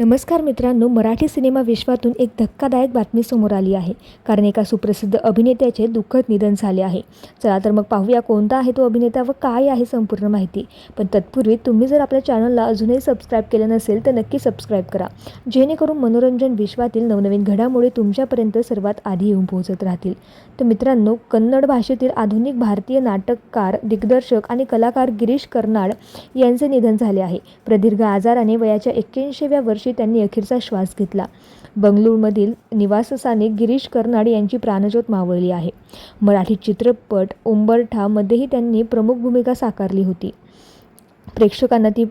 नमस्कार मित्रांनो मराठी सिनेमा विश्वातून एक धक्कादायक बातमी समोर आली आहे. कारण एका सुप्रसिद्ध अभिनेत्याचे दुःखद निधन झाले आहे. चला तर मग पाहूया कोणता आहे तो अभिनेता व काय आहे संपूर्ण माहिती. पण तत्पूर्वी तुम्ही जर आपल्या चॅनलला अजूनही सबस्क्राईब केलं नसेल तर नक्की सबस्क्राईब करा. जेणेकरून मनोरंजन विश्वातील नवनवीन घडामोडी तुमच्यापर्यंत सर्वात आधी येऊन पोहोचत राहतील. तर मित्रांनो कन्नड भाषेतील आधुनिक भारतीय नाटककार दिग्दर्शक आणि कलाकार गिरीश कर्नाड यांचे निधन झाले आहे. प्रदीर्घ आजाराने वयाच्या एक्क्याऐंशीव्या वर्षी त्यांनी अखेरचा श्वास घेतला. बंगळूरमधील निवासस्थानी गिरीश कर्नाड यांची प्राणज्योत मावळली आहे. मराठी चित्रपट उंबरठामध्येही त्यांनी प्रमुख भूमिका साकारली होती. प्रेक्षकांना ती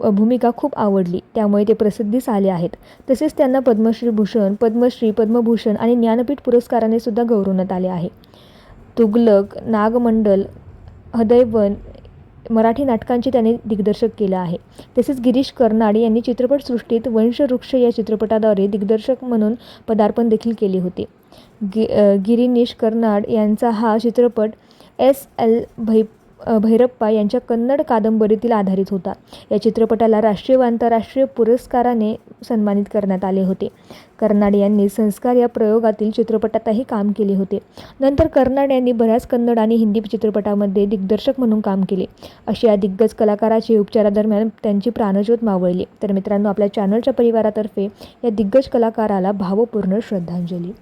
भूमिका खूप आवडली. त्यामुळे ते प्रसिद्धीस आले आहेत. तसेच त्यांना पद्मश्री भूषण पद्मश्री पद्मभूषण आणि ज्ञानपीठ पुरस्काराने सुद्धा गौरवण्यात आले आहे. तुगलक नागमंडल हृदयवन मराठी नाटकांचे त्याने दिग्दर्शक केलं आहे. तसेच गिरीश कर्नाड यांनी चित्रपटसृष्टीत वंशवृक्ष या चित्रपटाद्वारे दिग्दर्शक म्हणून पदार्पण देखील केले होते. गि गिरीनिश गिरीनीश कर्नाड यांचा हा चित्रपट एस एल भै भैरप्पा यांच्या कन्नड कादंबरीतील आधारित होता. या चित्रपटाला राष्ट्रीय व आंतरराष्ट्रीय पुरस्काराने सन्मानित करण्यात आले होते. कर्नाड यांनी संस्कार या प्रयोगातील चित्रपटातही काम केले होते. नंतर कर्नाड यांनी बऱ्याच कन्नड आणि हिंदी चित्रपटामध्ये दिग्दर्शक म्हणून काम केले. अशी या दिग्गज कलाकाराची उपचारादरम्यान त्यांची प्राणज्योत मावळली. तर मित्रांनो आपल्या चॅनलच्या परिवारातर्फे या दिग्गज कलाकाराला भावपूर्ण श्रद्धांजली.